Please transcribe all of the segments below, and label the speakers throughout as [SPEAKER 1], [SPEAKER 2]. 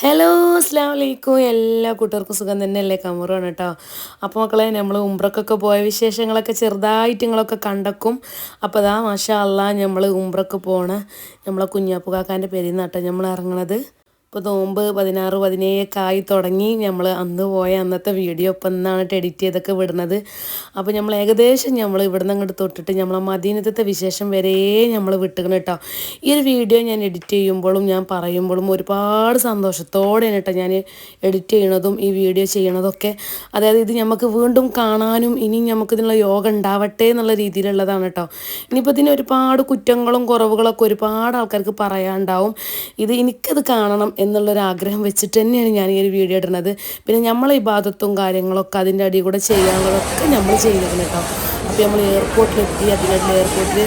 [SPEAKER 1] Hello അസ്ലാം വലൈക്കും എല്ലാ കൂട്ടുകാർക്കും സുഖം തന്നെയല്ലേ കമറാണ് കേട്ടോ. അപ്പോൾ മക്കളെ നമ്മൾ ഉംബ്രക്കൊക്കെ പോയ വിശേഷങ്ങളൊക്കെ ചെറുതായിട്ട് നിങ്ങളൊക്കെ കണ്ടക്കും. അപ്പോൾ അതാ മാഷാ അല്ല നമ്മൾ ഉംബ്രക്ക് പോണ. നമ്മളെ കുഞ്ഞാപ്പുകാക്കാന്റെ പേരിൽ നമ്മൾ ഇറങ്ങണത്. ഇപ്പോൾ നോമ്പ് പതിനാറ് പതിനേഴൊക്കെ ആയി തുടങ്ങി. നമ്മൾ അന്ന് പോയ അന്നത്തെ വീഡിയോ ഇപ്പം എന്നാണ് എഡിറ്റ് ചെയ്തൊക്കെ വിടുന്നത്. അപ്പോൾ നമ്മൾ ഏകദേശം നമ്മൾ ഇവിടുന്ന് അങ്ങോട്ട് തൊട്ടിട്ട് നമ്മളെ മദീനത്തെ വിശേഷം വരെ നമ്മൾ വിട്ടുകണം കേട്ടോ ഈ ഒരു വീഡിയോ ഞാൻ എഡിറ്റ് ചെയ്യുമ്പോഴും ഞാൻ പറയുമ്പോഴും ഒരുപാട് സന്തോഷത്തോടെയാണ് കേട്ടോ ഞാൻ എഡിറ്റ് ചെയ്യണതും ഈ വീഡിയോ ചെയ്യണതൊക്കെ. അതായത് ഇത് നമുക്ക് വീണ്ടും കാണാനും ഇനി നമുക്ക് ഇതിനുള്ള യോഗ ഉണ്ടാവട്ടെ എന്നുള്ള രീതിയിലുള്ളതാണ് കേട്ടോ ഇനിയിപ്പോൾ ഇതിന് ഒരുപാട് കുറ്റങ്ങളും കുറവുകളൊക്കെ ഒരുപാട് ആൾക്കാർക്ക് പറയാനുണ്ടാവും. ഇത് എനിക്കത് കാണണം എന്നുള്ളൊരു ആഗ്രഹം വെച്ചിട്ട് തന്നെയാണ് ഞാൻ ഈ ഒരു വീഡിയോ ഇടുന്നത്. പിന്നെ നമ്മളെ ഈ ഇബാദത്തും കാര്യങ്ങളൊക്കെ അതിന്റെ അടിയിൽ കൂടെ ചെയ്യാനുള്ളതൊക്കെ നമ്മൾ ചെയ്യുന്നത് കേട്ടോ. അപ്പോൾ നമ്മൾ എയർപോർട്ടിലെത്തി അതിനടുത്ത് എയർപോർട്ടിൽ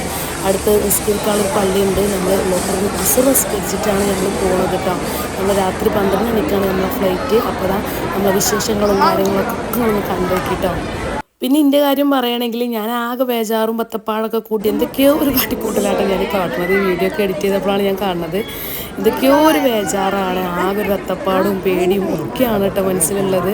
[SPEAKER 1] അടുത്ത് നിസ്കരിക്കാനുള്ള പള്ളിയുണ്ട്. നമ്മൾ ലോക്കറിൽ ബസ് നിസ്കരിച്ചിട്ടാണ് നമ്മൾ പോകുന്നത് കേട്ടോ. നമ്മൾ രാത്രി പന്ത്രണ്ട് മണിക്കാണ് നമ്മളെ ഫ്ലൈറ്റ് അപ്പോൾ നമ്മളെ വിശേഷങ്ങളും കാര്യങ്ങളൊക്കെ നമ്മൾ കണ്ടുനോക്കിട്ടോ പിന്നെ എന്റെ കാര്യം പറയുകയാണെങ്കിൽ ഞാൻ ആകെ ബേജാറും പത്തപ്പാടൊക്കെ കൂട്ടി എന്തൊക്കെയോ ഒരു കാട്ടിക്കൂട്ടലായിട്ട് ഞാൻ കാട്ടുന്നത്. വീഡിയോ ഒക്കെ എഡിറ്റ് ചെയ്തപ്പോഴാണ് ഞാൻ കാണുന്നത്. എന്തൊക്കെയോ ഒരു ബേജാറാണ്. ആകെ ഒരു പത്തപ്പാടും പേടിയും ഒക്കെയാണ് കേട്ടോ മനസ്സിലുള്ളത്.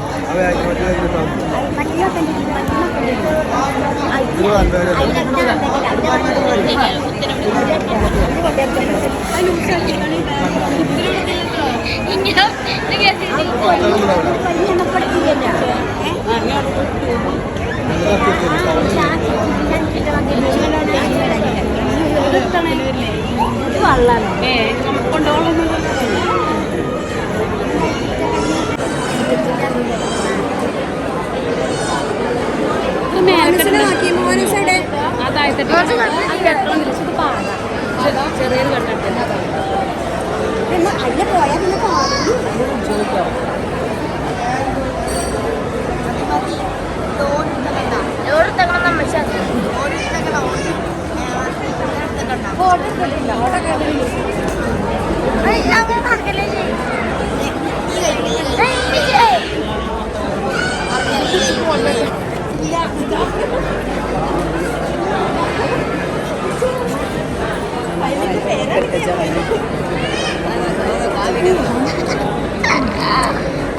[SPEAKER 2] വിട്ടാൽ പോകുള്ളൂ
[SPEAKER 1] ചെറിയൊരു കണ്ടിട്ടുണ്ട്
[SPEAKER 2] അതിൽ പോയാൽ പിന്നെ പോകും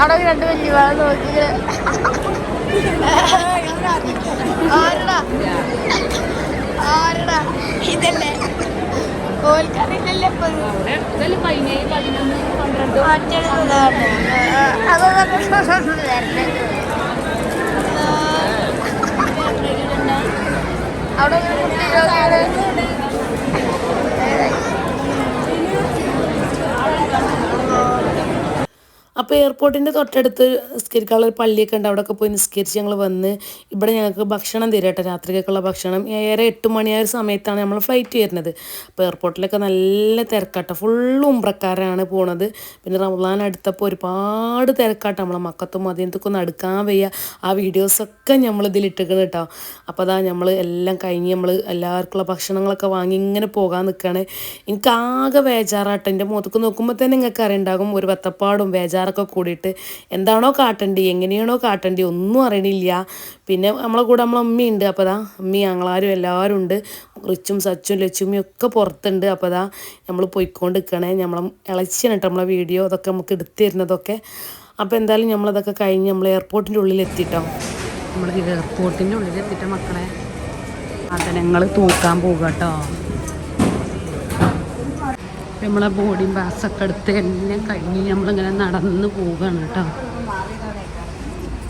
[SPEAKER 3] അവിടെ രണ്ട് വലിയ നോക്കി ആരടാ? ആരടാ? ഇതല്ലേ? ഓൽക്കറിയില്ലല്ലേ ഇപ്പൊ ഇത്? മറ്റേതാണ്. അതൊന്നും അവിടെ ഒരു കുട്ടികളൊക്കെ
[SPEAKER 1] അപ്പോൾ എയർപോർട്ടിന്റെ തൊട്ടടുത്ത് നിസ്കരിക്കാനുള്ള ഒരു പള്ളിയൊക്കെ ഉണ്ട്. അവിടെയൊക്കെ പോയി നിസ്കരിച്ച് ഞങ്ങൾ വന്ന് ഇവിടെ ഞങ്ങൾക്ക് ഭക്ഷണം തരട്ടെ രാത്രിക്കൊക്കെയുള്ള ഭക്ഷണം. ഏറെ എട്ട് മണിയായ ഒരു സമയത്താണ് നമ്മൾ ഫ്ലൈറ്റ് വരുന്നത്. അപ്പോൾ എയർപോർട്ടിലൊക്കെ നല്ല തിരക്കാട്ട. ഫുള്ള് ഉമ്പ്രക്കാരാണ് പോണത്. പിന്നെ റംലാൻ അടുത്തപ്പോൾ ഒരുപാട് തിരക്കാട്ട. നമ്മളെ മക്കത്തും മതിയത്തൊക്കെ ഒന്ന് അടുക്കാൻ വയ്യ. ആ വീഡിയോസൊക്കെ നമ്മൾ ഇതിലിട്ടിക്കണം കേട്ടോ. അപ്പോൾ അതാ നമ്മൾ എല്ലാം കഴിഞ്ഞ് നമ്മൾ എല്ലാവർക്കുള്ള ഭക്ഷണങ്ങളൊക്കെ വാങ്ങി ഇങ്ങനെ പോകാൻ നിൽക്കുകയാണ് എനിക്ക് ആകെ ബേജാറാട്ടോ എന്റെ മുഖത്തൊക്കെ നോക്കുമ്പോൾ തന്നെ നിങ്ങൾക്ക് അറിയുണ്ടാകും. ഒരു വത്തപ്പാടും ബേജാറൊക്കെ കൂടിയിട്ട് എന്താണോ കാട്ടണ്ടി എങ്ങനെയാണോ കാട്ടണ്ടി ഒന്നും അറിയണില്ല. പിന്നെ നമ്മളെ കൂടെ നമ്മളെ അമ്മയുണ്ട് അപ്പോൾ അതാ അമ്മി ഞങ്ങളാരും എല്ലാവരും ഉണ്ട്. റിച്ചും സച്ചും ലച്ചുമിയും ഒക്കെ പുറത്തുണ്ട് അപ്പോൾ അതാ നമ്മൾ പോയിക്കൊണ്ട് നിൽക്കണേ നമ്മളെ ഇളച്ചിയാണ് കേട്ടോ നമ്മളെ വീഡിയോ അതൊക്കെ നമുക്ക് എടുത്തു തരുന്നതൊക്കെ. അപ്പോൾ എന്തായാലും നമ്മളതൊക്കെ കഴിഞ്ഞ് നമ്മൾ എയർപോർട്ടിന്റെ ഉള്ളിൽ എത്തിയിട്ടോ നമ്മൾ എയർപോർട്ടിന്റെ ഉള്ളിൽ എത്തിയിട്ട് മക്കളെ. സാധനങ്ങൾ തൂക്കാൻ പോകട്ടോ കേട്ടോ നമ്മളെ ബോഡി ബാസൊക്കെ എടുത്ത് എല്ലാം കഴിഞ്ഞ് നമ്മളിങ്ങനെ നടന്ന് പോവുകയാണ് കേട്ടോ.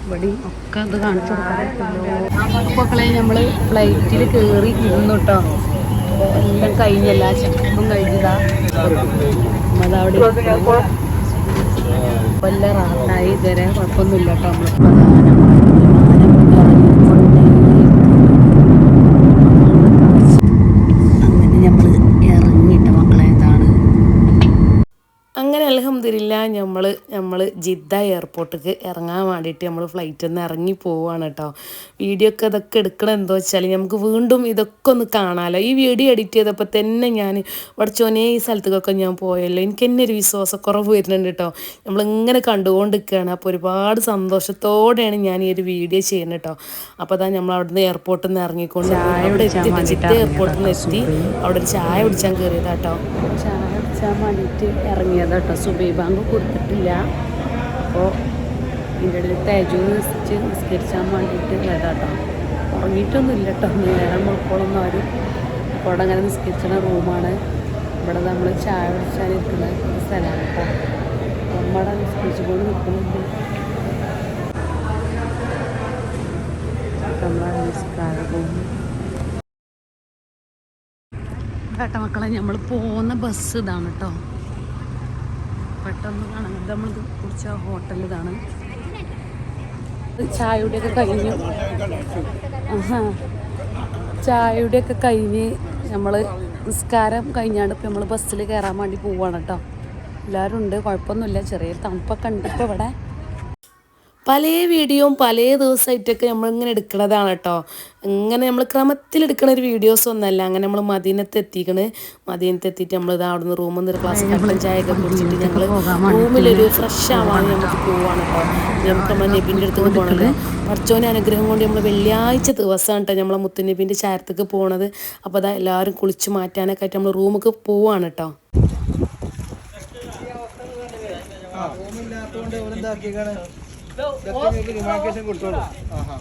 [SPEAKER 1] ഇവിടെ ഒക്കെ അത് കാണിച്ചു കൊടുക്കാറുണ്ടല്ലോ മക്കളെ നമ്മൾ ഫ്ലൈറ്റിൽ കയറി ഇരുന്നു കേട്ടോ. എല്ലാം കഴിഞ്ഞല്ല ചെക്കും കഴിഞ്ഞതാ. അതവിടെ വല്ല റാത്തായി ഇതുവരെ കുഴപ്പമൊന്നുമില്ല കേട്ടോ അങ്ങനെ നമ്മൾ ഇറങ്ങിയിട്ട മക്കളെ ഇതാണ് അലഹമില്ല നമ്മൾ നമ്മൾ ജിദ്ദ എയർപോർട്ടിക്ക് ഇറങ്ങാൻ വേണ്ടിയിട്ട് നമ്മൾ ഫ്ലൈറ്റിൽ നിന്ന് ഇറങ്ങി പോവുകയാണ് കേട്ടോ വീഡിയോ ഒക്കെ ഇതൊക്കെ എടുക്കണം എന്തോ വെച്ചാൽ നമുക്ക് വീണ്ടും ഇതൊക്കെ ഒന്ന് കാണാമല്ലോ ഈ വീഡിയോ എഡിറ്റ് ചെയ്തപ്പോൾ തന്നെ ഞാൻ പഠിച്ചോനെ ഈ സ്ഥലത്തേക്കൊക്കെ ഞാൻ പോയല്ലോ. എനിക്ക് തന്നെ ഒരു വിശ്വാസക്കുറവ് വരുന്നുണ്ട് കേട്ടോ നമ്മളിങ്ങനെ കണ്ടുകൊണ്ട് നിൽക്കുകയാണ് അപ്പോൾ ഒരുപാട് സന്തോഷത്തോടെയാണ് ഞാൻ ഈ ഒരു വീഡിയോ ചെയ്യുന്നത് കേട്ടോ അപ്പോൾ അതാ നമ്മൾ അവിടുന്ന് എയർപോർട്ടിൽ നിന്ന് ഇറങ്ങിക്കൊണ്ട് അവിടെ എത്തി. ജിദ്ദ എയർപോർട്ടിൽ നിന്ന് എത്തി. അവിടെ ഒരു ചായ കുടിച്ചാൽ കയറിയതാട്ടോ കുടിച്ചാൻ വേണ്ടിയിട്ട് ഇറങ്ങിയത് കേട്ടോ സുബൈ ബാങ്ക് കൊടുത്തിട്ടില്ല. അപ്പോൾ ഇതിന്റെ ഇടയിൽ തേജു നിസ്കരിച്ച് നിസ്കരിച്ചാൻ വേണ്ടിയിട്ട് ഉറങ്ങിയിട്ടൊന്നും ഇല്ല കേട്ടോ നേരം മുഴക്കോളൊന്നും അപ്പോൾ അവിടെ അങ്ങനെ നിസ്കരിച്ചണ റൂമാണ്. ഇവിടെ നമ്മൾ ചായ കുടിച്ചാലിരിക്കുന്ന ഒരു സ്ഥലമാണ് കേട്ടോ നമ്മുടെ നിസ്കരിച്ചു കൊണ്ട് നിൽക്കുന്നുണ്ട്. നമ്മളെ നിസ്കാര കേട്ടോ മക്കളെ നമ്മൾ പോകുന്ന ബസ് ഇതാണ് കേട്ടോ പെട്ടെന്ന് കാണാൻ നമ്മൾ കുറിച്ച ഹോട്ടൽ ഇതാണ്. ചായയുടെ ഒക്കെ കഴിഞ്ഞു. ചായയുടെ ഒക്കെ കഴിഞ്ഞ് നമ്മൾ നിസ്കാരം കഴിഞ്ഞാണ്ട് ഇപ്പം നമ്മൾ ബസ്സിൽ കയറാൻ വേണ്ടി പോവാണ് കേട്ടോ എല്ലാവരും ഉണ്ട് കുഴപ്പമൊന്നുമില്ല ചെറിയ തണുപ്പൊക്കെ ഉണ്ട്. ഇപ്പോൾ ഇവിടെ പല വീഡിയോയും പല ദിവസമായിട്ടൊക്കെ നമ്മളിങ്ങനെ എടുക്കണതാണ് കേട്ടോ. ഇങ്ങനെ നമ്മൾ ക്രമത്തിൽ എടുക്കണ ഒരു വീഡിയോസ് ഒന്നല്ല അങ്ങനെ നമ്മൾ മദീനത്ത് എത്തിക്കണ് മദീനത്ത് എത്തിയിട്ട് നമ്മൾ ഇത് അവിടെ നിന്ന് റൂമിൽ നിന്ന് ഒരു ക്ലാസ് കട്ടൻ ചായയൊക്കെ കുടിച്ചിട്ട് ഞങ്ങൾ റൂമിലൊരു ഫ്രഷ് ആവാൻ നമുക്ക് പോവാണ് കേട്ടോ. നമുക്ക് നമ്മൾ നബിന്റെ അടുത്ത് പോകണല്ലോ പഠിച്ചോനെ അനുഗ്രഹം കൊണ്ട് നമ്മൾ വെള്ളിയാഴ്ച ദിവസമാണ് കേട്ടോ നമ്മളെ മുത്തുനബിന്റെ ചാരത്തേക്ക് പോകണത് അപ്പോൾ അതാ എല്ലാവരും കുളിച്ച് മാറ്റാനൊക്കെ ആയിട്ട് നമ്മൾ റൂമിലേക്ക് പോവാണ് കേട്ടോ
[SPEAKER 4] ആ ഇവരെന്താക്കിയേക്കാണ് റിമാർക്കേഷൻ കൊടുത്തോളൂ. ആഹാ.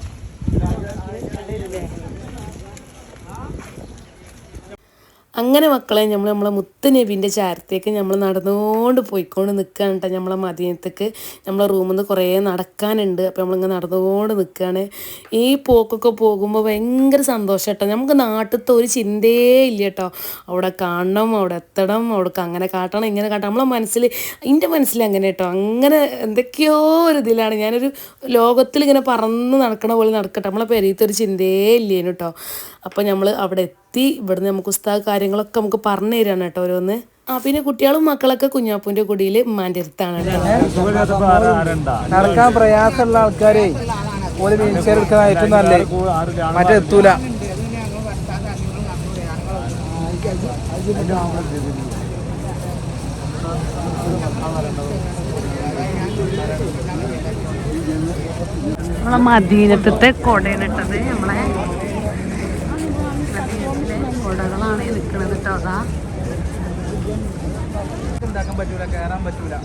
[SPEAKER 1] അങ്ങനെ മക്കളെ നമ്മൾ നമ്മളെ മുത്ത് നബീന്റെ ചാരത്തേക്ക് നമ്മൾ നടന്നുകൊണ്ട് പോയിക്കൊണ്ട് നിൽക്കുകയാണ് കേട്ടോ നമ്മളെ മദീനത്തേക്ക്. നമ്മളെ റൂമിൽ നിന്ന് കുറേ നടക്കാനുണ്ട്. അപ്പോൾ നമ്മളിങ്ങനെ നടന്നുകൊണ്ട് നിൽക്കുകയാണ് ഈ പോക്കൊക്കെ പോകുമ്പോൾ ഭയങ്കര സന്തോഷം കേട്ടോ നമുക്ക് നാട്ടിലത്തെ ഒരു ചിന്തയേ ഇല്ല കേട്ടോ അവിടെ കാണണം അവിടെ എത്തണം അവിടെ അങ്ങനെ കാട്ടണം ഇങ്ങനെ കാട്ടണം. നമ്മളെ മനസ്സിൽ എന്റെ മനസ്സിൽ അങ്ങനെ കേട്ടോ അങ്ങനെ എന്തൊക്കെയോ ഒരു ഇതിലാണ്. ഞാനൊരു ലോകത്തിൽ ഇങ്ങനെ പറന്ന് നടക്കണ പോലെ നടക്കട്ടെ. നമ്മളെ പെരീത്തൊരു ചിന്തയേ ഇല്ലേനു കേട്ടോ അപ്പോൾ നമ്മൾ അവിടെ ഇവിടുന്ന് നമുക്ക് ഉസ്താദ് കാര്യങ്ങളൊക്കെ നമുക്ക് പറഞ്ഞു തരാണ് കേട്ടോ ഓരോന്ന്. ആ പിന്നെ കുട്ടികളും മക്കളൊക്കെ കുഞ്ഞാപ്പൂന്റെ കുടിയിൽ ഉമ്മാന്റെ അടുത്താണ്
[SPEAKER 4] നടക്കാൻ പ്രയാസമുള്ള ആൾക്കാരെ ഒരു വീൽ ചെയർ എടുക്കുന്ന ഏറ്റവും നല്ലേ? മറ്റേ എത്തൂല.
[SPEAKER 1] നമ്മളെ മദീനത്തെ കൊടയാണ് ഇട്ടത് നമ്മളെ കൊടകളാണ് നിൽക്കുന്നത് കേട്ടോ അതാ
[SPEAKER 4] ഉണ്ടാക്കാൻ പറ്റൂല കയറാൻ പറ്റൂല.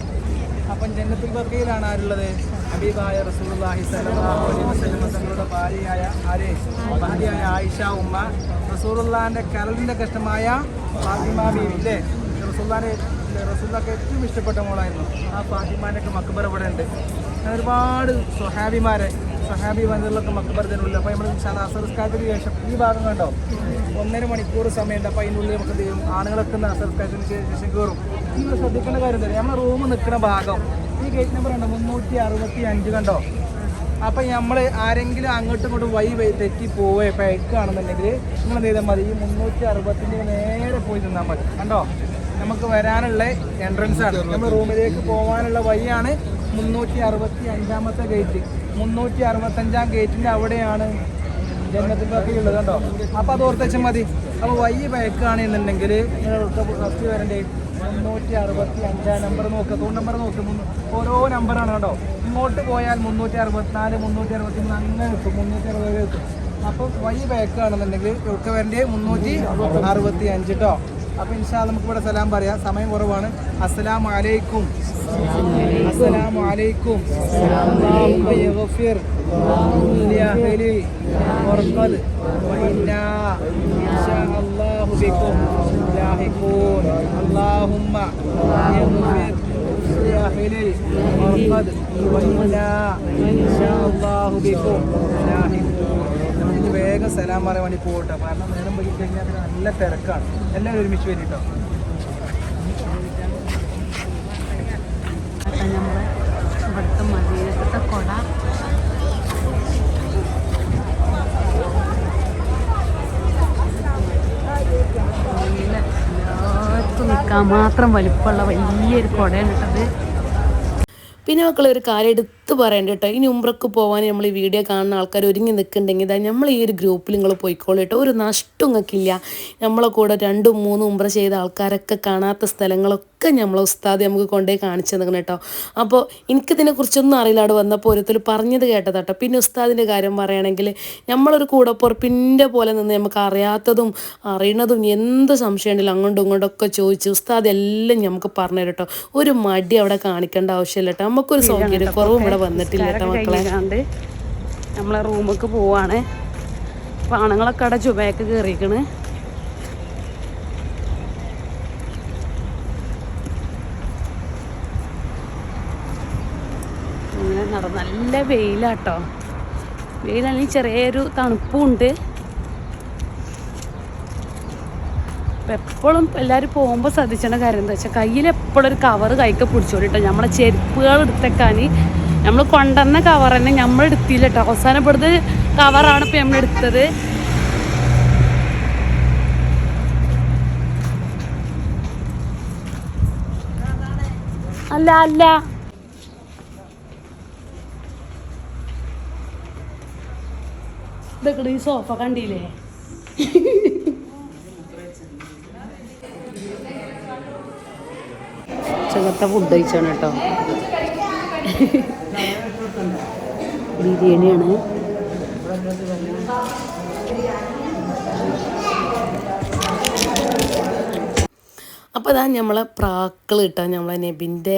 [SPEAKER 4] അപ്പം ജന്നത്തിൽ ബക്കയിലാണ് ആരുള്ളത്? ഹബീബായ റസൂലുള്ളാഹി സ്വല്ലല്ലാഹു അലൈഹി വസല്ലം തങ്ങളുടെ ഭാര്യയായ ആരേ? ഭാര്യയായ ആയിഷ ഉമ്മ. റസൂലുള്ളാഹിന്റെ കരളിന്റെ കഷ്ടമായ ഫാത്തിമ ബീവി ഇല്ലേ? റസൂല്ലാനെ റസൂല്ലാക്ക് ഏറ്റവും ഇഷ്ടപ്പെട്ട മോളായിരുന്നു. ആ ഫാത്തിമാന്റെ ഒക്കെ മക്ബർ ഇവിടെ ഉണ്ട് ഒരുപാട് സ്വഹാബിമാരെ സ്വഹാബി വനിതകളൊക്കെ മക്ബർ തരുള്ളൂ അപ്പോൾ നമ്മൾ അസർസ്കാരത്തിന് ശേഷം ഈ ഭാഗം കണ്ടോ? ഒന്നര മണിക്കൂർ സമയമുണ്ട്. അപ്പോൾ അതിനുള്ളിൽ നമുക്ക് എന്ത് ചെയ്യും? ആണുങ്ങളൊക്കെ അസർസ്കാരത്തിന് ശേഷം കയറും നിങ്ങൾ ശ്രദ്ധിക്കേണ്ട കാര്യം എന്താ? നമ്മുടെ റൂം നിൽക്കുന്ന ഭാഗം. ഈ ഗേറ്റ് നമ്പർ കണ്ടോ? മുന്നൂറ്റി അറുപത്തി അഞ്ച് കണ്ടോ? അപ്പം നമ്മൾ ആരെങ്കിലും അങ്ങോട്ടും ഇങ്ങോട്ടും വൈ വൈ തെറ്റി പോവുകയോ പയക്കുകയാണെന്നുണ്ടെങ്കിൽ നിങ്ങൾ എന്ത് ചെയ്താൽ മതി? ഈ മുന്നൂറ്റി അറുപത്തിന്റെ നേരെ പോയി നിന്നാൽ മതി. കണ്ടോ? നമുക്ക് വരാനുള്ള എൻട്രൻസ് ആണ്. നമ്മൾ റൂമിലേക്ക് പോകാനുള്ള വഴിയാണ് മുന്നൂറ്റി അറുപത്തി അഞ്ചാമത്തെ ഗേറ്റ് മുന്നൂറ്റി അറുപത്തഞ്ചാം ഗേറ്റിന്റെ അവിടെയാണ് ജന്മത്തിൽ ഉള്ളത് കണ്ടോ അപ്പോൾ അത് ഓർത്തച്ചാൽ മതി. അപ്പോൾ വയ്യ പയക്കുകയാണെന്നുണ്ടെങ്കിൽ നിങ്ങൾ ഫസ്റ്റ് വരണ്ടേ? മുന്നൂറ്റി അറുപത്തി അഞ്ചാം നമ്പർ നോക്കുക തോൺ നമ്പർ മുന്നൂ- ഓരോ നമ്പറാണ് കേട്ടോ. ഇങ്ങോട്ട് പോയാൽ മുന്നൂറ്റി അറുപത്തിനാല് മുന്നൂറ്റി അറുപത്തി മൂന്ന് അങ്ങനെ കിട്ടും. മുന്നൂറ്റി അറുപത് എത്തും അപ്പോൾ വഴി ബാക്കാണെന്നുണ്ടെങ്കിൽ ഇവർക്ക് വരണ്ടേ? മുന്നൂറ്റി അറുപത്തി അഞ്ച് കേട്ടോ. അപ്പോൾ ഇൻഷാ നമുക്ക് ഇവിടെ സലാം പറയാം സമയം കുറവാണ് അസ്സലാമു അലൈക്കും അസ്സലാമു അലൈക്കും അല്ലാഹുമ്മ യഗ്ഫിർ لأهلي مرقد وإنا إن شاء الله بكم لاحقون اللهم يغفر لأهلي مرقد وإنا إن شاء الله بكم لاحقون നമുക്ക് വേഗം സലാം പറയാൻ വേണ്ടി പോകട്ടെ കാരണം നേരം അല്ലെങ്കിൽ നല്ല തിരക്കാണ്. എല്ലാവരും ഒരുമിച്ച്
[SPEAKER 1] വരിട്ടോ. നമ്മൾ മാത്രം വലിപ്പമുള്ള വലിയൊരു കുടയാണ് ഇട്ടത് പിന്നെ മക്കളെ ഒരു എടുത്ത് എടുത്ത് പറയണ്ട കേട്ടോ. ഇനി ഉമ്രക്ക് പോകാൻ നമ്മൾ ഈ വീഡിയോ കാണുന്ന ആൾക്കാർ ഒരുങ്ങി നിൽക്കുന്നുണ്ടെങ്കിൽ ഇതാ നമ്മൾ ഈ ഒരു ഗ്രൂപ്പിൽ നിങ്ങൾ പോയിക്കോളൂ കേട്ടോ. ഒരു നഷ്ടം നിങ്ങൾക്കില്ല നമ്മളെ കൂടെ രണ്ടും മൂന്നും ഉമ്ര ചെയ്ത ആൾക്കാരൊക്കെ കാണാത്ത സ്ഥലങ്ങളൊക്കെ നമ്മളെ ഉസ്താദ് നമുക്ക് കൊണ്ടുപോയി കാണിച്ചു തന്നെ കേട്ടോ. അപ്പോൾ എനിക്കിതിനെക്കുറിച്ചൊന്നും അറിയില്ല. അവിടെ വന്നപ്പോൾ ഓരോരുത്തർ പറഞ്ഞത് കേട്ടതാ കേട്ടോ. പിന്നെ ഉസ്താദിന്റെ കാര്യം പറയുകയാണെങ്കിൽ നമ്മളൊരു കൂടപ്പുറപ്പിന്റെ പോലെ നിന്ന് നമുക്ക് അറിയാത്തതും അറിയണതും എന്ത് സംശയം ഉണ്ടെങ്കിലും അങ്ങോട്ടും ഇങ്ങോട്ടും ഒക്കെ ചോദിച്ച് ഉസ്താദ് എല്ലാം നമുക്ക് പറഞ്ഞു കേട്ടോ. ഒരു മടി അവിടെ കാണിക്കേണ്ട ആവശ്യമില്ല കേട്ടോ. നമുക്കൊരു സൗകര്യക്കുറവും ഇവിടെ വന്നിട്ടില്ല കേട്ടോ മക്കളെ.
[SPEAKER 5] നമ്മളെ റൂമിലേക്ക് പോവാണ്. അപ്പോൾ ആണുങ്ങളൊക്കെ അവിടെ ചുമയൊക്കെ കയറിയിരിക്കണ് അങ്ങനെ നട നല്ല വെയിലാട്ടോ. വെയിലാണെങ്കിൽ ചെറിയൊരു തണുപ്പും ഉണ്ട് അപ്പം എപ്പോഴും എല്ലാവരും പോകുമ്പോൾ ശ്രദ്ധിച്ചേണ്ട കാര്യം എന്താ വെച്ചാൽ കയ്യിൽ എപ്പോഴും ഒരു കവറ് കൈക്ക് പിടിച്ചോളിട്ടോ. നമ്മളെ ചെരുപ്പുകൾ എടുത്തേക്കാൻ നമ്മൾ കൊണ്ടുവന്ന കവർ തന്നെ നമ്മൾ എടുത്തില്ല കേട്ടോ അവസാനം ഇവിടുത്തെ കവറാണ് ഇപ്പം നമ്മൾ എടുത്തത്. അല്ല അല്ല. ഇതൊക്കെ ഈ സോഫ കണ്ടില്ലേ? ഉച്ചകത്തെ ഫുഡ് കഴിച്ചാണ് കേട്ടോ ബിരിയാണിയാണ്.
[SPEAKER 1] അപ്പോൾ അതാ നമ്മളെ പ്രാക്കൾ കിട്ടാൻ നമ്മളെ നബിന്റെ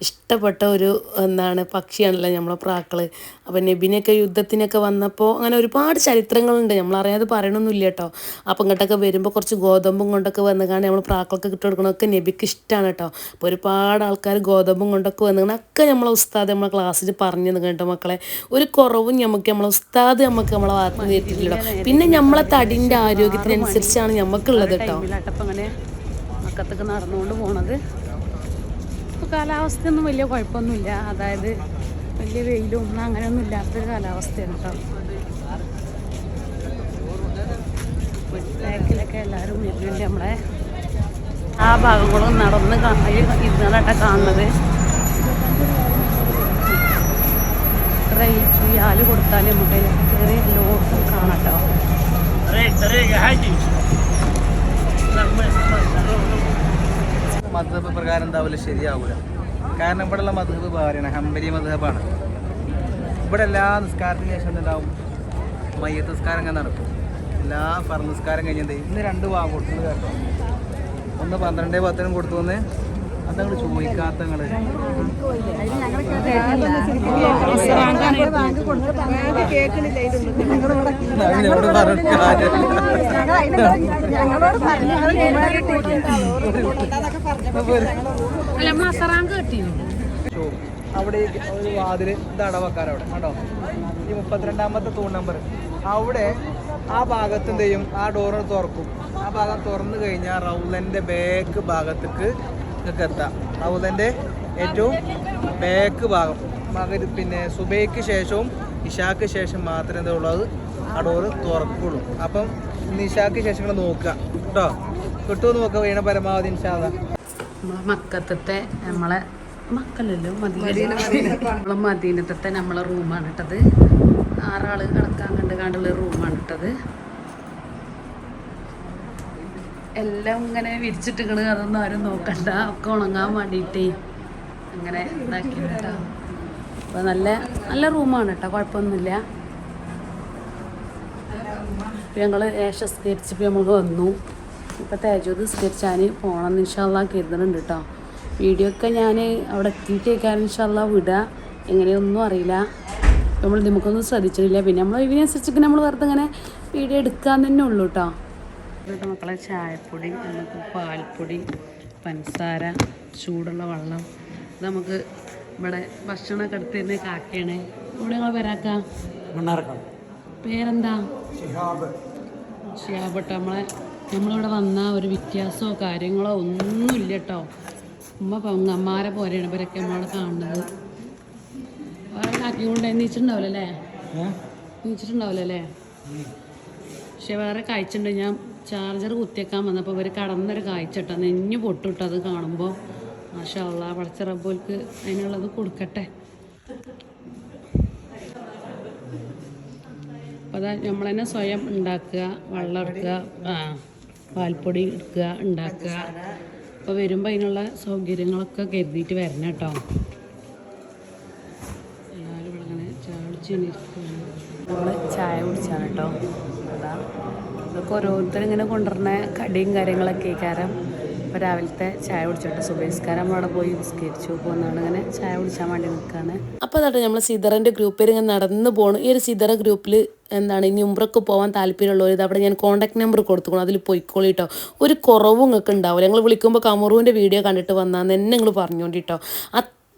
[SPEAKER 1] ഇഷ്ടപ്പെട്ട ഒരു എന്താണ് പക്ഷിയാണല്ലോ നമ്മളെ പ്രാക്കൾ അപ്പോൾ നബിനൊക്കെ യുദ്ധത്തിനൊക്കെ വന്നപ്പോൾ അങ്ങനെ ഒരുപാട് ചരിത്രങ്ങളുണ്ട്. നമ്മളറിയാതെ പറയണമൊന്നുമില്ല കേട്ടോ അപ്പം ഇങ്ങോട്ടൊക്കെ വരുമ്പോൾ കുറച്ച് ഗോതമ്പും കൊണ്ടൊക്കെ വന്നു കാരണം നമ്മൾ പ്രാക്കളൊക്കെ കിട്ടി കൊടുക്കണമൊക്കെ നബിക്ക് ഇഷ്ടമാണ് കേട്ടോ അപ്പോൾ ഒരുപാട് ആൾക്കാർ ഗോതമ്പും കൊണ്ടൊക്കെ വന്നു ഒക്കെ നമ്മളെ ഉസ്താദ് നമ്മളെ ക്ലാസ്സിൽ പറഞ്ഞു കേട്ടോ മക്കളെ ഒരു കുറവും നമുക്ക് നമ്മളെ ഉസ്താദ് നമുക്ക് നമ്മളെ വാർത്ത കേട്ടോ പിന്നെ നമ്മളെ തടിന്റെ ആരോഗ്യത്തിനനുസരിച്ചാണ് നമുക്കുള്ളത് കേട്ടോ
[SPEAKER 5] മക്കത്തൊക്കെ നടന്നുകൊണ്ട് പോണത്. ഇപ്പോൾ കാലാവസ്ഥയൊന്നും വലിയ കുഴപ്പമൊന്നുമില്ല. അതായത് വലിയ വെയിലും ഒന്നും അങ്ങനെയൊന്നും ഇല്ലാത്തൊരു കാലാവസ്ഥയാണ് കേട്ടോ ബാക്കിലൊക്കെ എല്ലാവരും വരുന്നുണ്ട് നമ്മളെ? ആ ഭാഗങ്ങളും നടന്ന് ഇരുന്നാലട്ട കാണുന്നത്. റിയാൽ കൊടുത്താൽ നമുക്ക് കയറി ലോട്ടും കാണാം
[SPEAKER 4] മധുഹബ് പ്രകാരം എന്താവില്ല ശരിയാവില്ല കാരണം ഇവിടെയുള്ള മധബ് പറയണ ഹംബരി മധബാണ് ഇവിടെ എല്ലാ നിസ്കാരത്തിന് ശേഷം എന്താവും മയ്യത്ത് നിസ്കാരം അങ്ങനെ നടക്കും. എല്ലാ ഫർ നിസ്കാരം കഴിഞ്ഞത് ഇന്ന് രണ്ട് വാ കൊടുത്തു കേട്ടോ. ഒന്ന് പന്ത്രണ്ട് പത്തിനും കൊടുത്തു വന്ന് അതങ്ങൾ ചോദിക്കാത്തങ്ങൾ. അവിടെ ഒരു വാതിൽ ഇത് അടവക്കാരം അവിടെ കണ്ടോ? ഈ മുപ്പത്തിരണ്ടാമത്തെ തൂൺ നമ്പർ അവിടെ ആ ഭാഗത്ത് ആ ഡോറ് തുറക്കും. ആ ഭാഗം തുറന്നു കഴിഞ്ഞാൽ റൗലന്റെ ബാക്ക് ഭാഗത്തേക്ക് നിങ്ങൾക്ക് എത്താം. റൗലന്റെ ഏറ്റവും ബാക്ക് ഭാഗം മകര് പിന്നെ സുബൈക്ക് ശേഷവും ഇഷാക്ക് ശേഷം മാത്രമേ എന്താ ഉള്ളത്? അടോറ് തുറക്കുള്ളൂ. അപ്പം ഇന്ന് ഇഷാക്ക് ശേഷം ഇങ്ങനെ നോക്കുക. കേട്ടോ? കിട്ടുമെന്ന് നോക്കുക വീണ പരമാവധി ഇൻഷാദ
[SPEAKER 5] നമ്മളെ മക്കത്തത്തെ നമ്മളെ മക്കളല്ലോ? മദീന നമ്മളെ മദീനത്തെ നമ്മളെ റൂമാണ് ഇട്ടത്. ആറാൾ കിടക്കാൻ കണ്ട് കണ്ടുള്ള റൂമാണ് ഇട്ടത്. എല്ലാം ഇങ്ങനെ വിരിച്ചിട്ടിക്കണ് അതൊന്നും ആരും നോക്കണ്ട. ഒക്കെ ഉണങ്ങാൻ വേണ്ടിയിട്ടേ അങ്ങനെ ഇതാക്കി അപ്പോൾ നല്ല നല്ല റൂമാണ് കേട്ടോ കുഴപ്പമൊന്നുമില്ല. ഞങ്ങൾ ഏഷ സ്കരിച്ചപ്പോൾ നമ്മൾ വന്നു. ഇപ്പം തേജോത് സ്കരിച്ചാൽ പോകണം ഇൻഷാല്ല കരുതുന്നുണ്ട് കേട്ടോ. വീഡിയോ ഒക്കെ ഞാൻ അവിടെ എത്തിയിട്ടേക്കാൻ ഇൻഷാല്ല വിടുക എങ്ങനെയൊന്നും അറിയില്ല. നമ്മൾ നമുക്കൊന്നും ശ്രദ്ധിച്ചിട്ടില്ല. പിന്നെ നമ്മൾ ഇതിനനുസരിച്ചൊക്കെ നമ്മൾ വെറുതെ ഇങ്ങനെ വീഡിയോ എടുക്കാൻ തന്നെ ഉള്ളൂ കേട്ടോ. ഇവിടുത്തെ മക്കളെ ചായപ്പൊടി നമുക്ക് പാൽപ്പൊടി പഞ്ചസാര ചൂടുള്ള വെള്ളം. ഇത് നമുക്ക് ഇവിടെ ഭക്ഷണമൊക്കെ എടുത്ത് തന്നെ കാക്കയാണ്. ഇവിടെ ഞങ്ങൾ വരാക്കാം പേരെന്താ? ഷിയാബട്ട നമ്മളെ നമ്മളിവിടെ വന്ന ഒരു വ്യത്യാസമോ കാര്യങ്ങളോ ഒന്നുമില്ല കേട്ടോ ഉമ്മ പെങ്ങന്മാരെ പോലെയാണ് ഇവരൊക്കെ നമ്മളെ കാണുന്നത്. വേറെ കാക്കിക്കൊണ്ട് കൊണ്ട് നീച്ചിട്ടുണ്ടാവില്ലല്ലേ? നീച്ചിട്ടുണ്ടാവില്ലല്ലേ? പക്ഷെ വേറെ കഴിച്ചിട്ടുണ്ട് ഞാൻ ചാർജർ കുത്തിയേക്കാൻ വന്നപ്പോൾ ഇവർ കടന്നൊരു കാഴ്ചട്ട നെഞ്ഞു പൊട്ടിട്ടത് കാണുമ്പോൾ മാഷാ അള്ളാ പടച്ച റബ്ബോൽക്ക് അതിനുള്ളത് കൊടുക്കട്ടെ. അപ്പോൾ അതാ നമ്മൾ തന്നെ സ്വയം ഉണ്ടാക്കുക വെള്ളം എടുക്കുക പാൽപ്പൊടി എടുക്കുക ഉണ്ടാക്കുക. അപ്പോൾ വരുമ്പോൾ അതിനുള്ള സൗകര്യങ്ങളൊക്കെ കരുതിയിട്ട് വരണം കേട്ടോ. എല്ലാവരും ഇവിടെ അങ്ങനെ ഇരിക്കുകയാണ് നമ്മൾ ചായ കുടിച്ചാണ് കേട്ടോ. അതാ. ഇതൊക്കെ ഓരോരുത്തരിങ്ങനെ കൊണ്ടുവരുന്ന കടിയും കാര്യങ്ങളൊക്കെ കാരണം ഇപ്പോൾ രാവിലത്തെ ചായ കുടിച്ചോട്ടെ. സുബേസ്കാരം അവിടെ പോയി നിസ്കരിച്ചു പോകുന്നതാണ് അങ്ങനെ ചായ കുടിച്ചാൻ വേണ്ടി നിൽക്കുകയാണ്
[SPEAKER 1] അപ്പോൾ അതാട്ടെ നമ്മൾ സിദറിന്റെ ഗ്രൂപ്പിൽ ഇങ്ങനെ നടന്നു പോകണം ഈ ഒരു സിദറ ഗ്രൂപ്പിൽ എന്താണ് ഇനി ഉംറക്ക് പോകാൻ താല്പര്യമുള്ളവർ ഇത് അവിടെ ഞാൻ കോൺടാക്ട് നമ്പർ കൊടുത്തുകൊണ്ട് അതിൽ പോയിക്കോളിട്ടോ ഒരു കുറവും നിങ്ങൾക്ക് ഉണ്ടാവില്ല ഞങ്ങൾ വിളിക്കുമ്പോൾ കമറുവിന്റെ വീഡിയോ കണ്ടിട്ട് വന്നാൽ എന്നെ നിങ്ങൾ പറഞ്ഞുകൊണ്ടിട്ടോ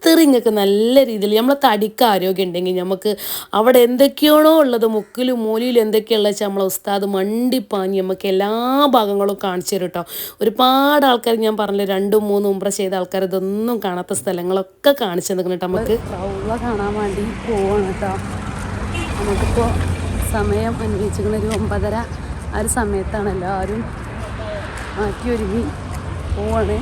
[SPEAKER 1] നിങ്ങൾക്ക് നല്ല രീതിയിൽ നമ്മളെ തടിക്ക് ആരോഗ്യം ഉണ്ടെങ്കിൽ നമുക്ക് അവിടെ എന്തൊക്കെയാണോ ഉള്ളത് മുക്കിലും മൂലയിലും എന്തൊക്കെയുള്ള വെച്ചാൽ നമ്മളെ ഉസ്താദ് മണ്ടിപ്പാഞ്ഞ് നമുക്ക് എല്ലാ ഭാഗങ്ങളും കാണിച്ചു തരും കേട്ടോ ഒരുപാട് ആൾക്കാർ ഞാൻ പറഞ്ഞില്ല രണ്ടും മൂന്നും ഉംറ ചെയ്ത ആൾക്കാർ ഇതൊന്നും കാണാത്ത സ്ഥലങ്ങളൊക്കെ കാണിച്ചു തന്നെ കേട്ടോ നമുക്ക്.
[SPEAKER 5] കാണാൻ വേണ്ടി പോവാണ് കേട്ടോ നമുക്കിപ്പോൾ സമയം അന്വേഷിക്കുന്ന ഒരു ഒമ്പതര ആ ഒരു സമയത്താണ് എല്ലാവരും മാറ്റി ഒരുങ്ങി പോവാണ്.